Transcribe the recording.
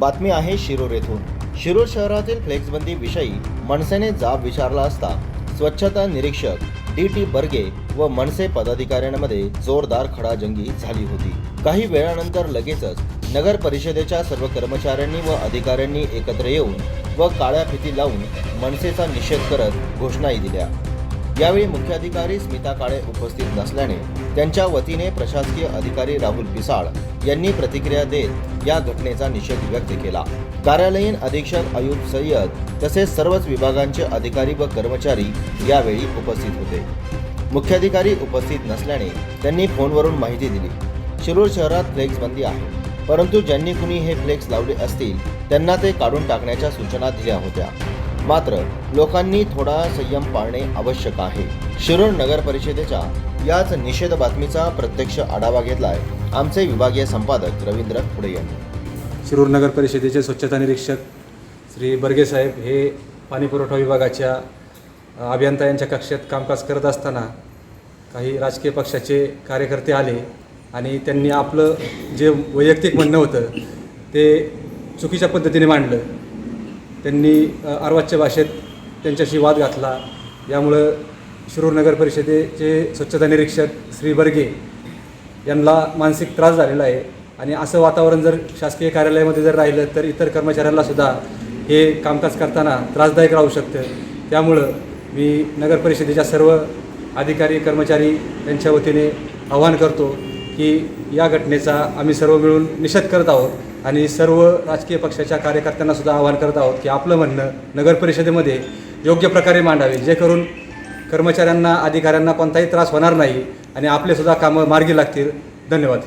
बातमी आहे शिरूर येथून. शिरूर शहरातील फ्लेक्सबंदी विषयी मनसेने जाब विचारला असता स्वच्छता निरीक्षक डी टी बर्गे व मनसे पदाधिकाऱ्यांमध्ये जोरदार खडाजंगी झाली होती. काही वेळानंतर लगेचच नगर परिषदेच्या सर्व कर्मचाऱ्यांनी व अधिकाऱ्यांनी एकत्र येऊन व काळ्या फिती लावून मनसेचा निषेध करत घोषणाही दिल्या. यावेळी मुख्याधिकारी स्मिता काळे उपस्थित नसल्याने त्यांच्या वतीने प्रशासकीय अधिकारी राहुल पिसाळ यांनी प्रतिक्रिया देत या घटनेचा निषेध व्यक्त केला. कार्यालयीन अधीक्षक अयूब सय्यद तसेच सर्वच विभागांचे अधिकारी व कर्मचारी यावेळी उपस्थित होते. मुख्याधिकारी उपस्थित नसल्याने त्यांनी फोनवरून माहिती दिली. शिरूर शहरात फ्लेक्स बंदी आहे. परंतु ज्यांनी कुणी हे फ्लेक्स लावले असतील त्यांना ते काढून टाकण्याच्या सूचना दिल्या होत्या. मात्र लोकांनी थोडा संयम पाळणे आवश्यक आहे. शिरूर नगर परिषदेच्या याच निषेध बातमीचा प्रत्यक्ष आढावा घेतलाय आमचे विभागीय संपादक रवींद्र फुडे यांनी. शिरूर नगर परिषदेचे स्वच्छता निरीक्षक श्री बर्गे साहेब हे पाणी पुरवठा विभागाच्या अभियंता यांच्या कक्षात कामकाज करत असताना काही राजकीय पक्षाचे कार्यकर्ते आले आणि त्यांनी आपलं जे वैयक्तिक म्हणणं होतं ते चुकीच्या पद्धतीने मांडलं. त्यांनी अ, अर्वाच्य भाषेत त्यांच्याशी वाद घातला. यामुळं शिरूर नगर परिषदेचे स्वच्छता निरीक्षक श्री बर्गे यांना मानसिक त्रास झालेला आहे. आणि असं वातावरण जर शासकीय कार्यालयामध्ये जर राहिलं तर इतर कर्मचाऱ्यांना सुद्धा हे कामकाज करताना त्रासदायक राहू शकतं. त्यामुळं मी नगर परिषदेच्या सर्व अधिकारी कर्मचारी यांच्या वतीने आवाहन करतो की या घटनेचा आम्ही सर्व मिळून निषेध करत आहोत. आणि सर्व राजकीय पक्षाच्या कार्यकर्त्यांना सुद्धा आवाहन करत आहोत की आपलं म्हणणं नगर परिषदेमध्ये योग्य प्रकारे मांडावे जे करून कर्मचाऱ्यांना अधिकाऱ्यांना कोणताही त्रास होणार नाही आणि आपले सुद्धा कामं मार्गी लागतील. धन्यवाद.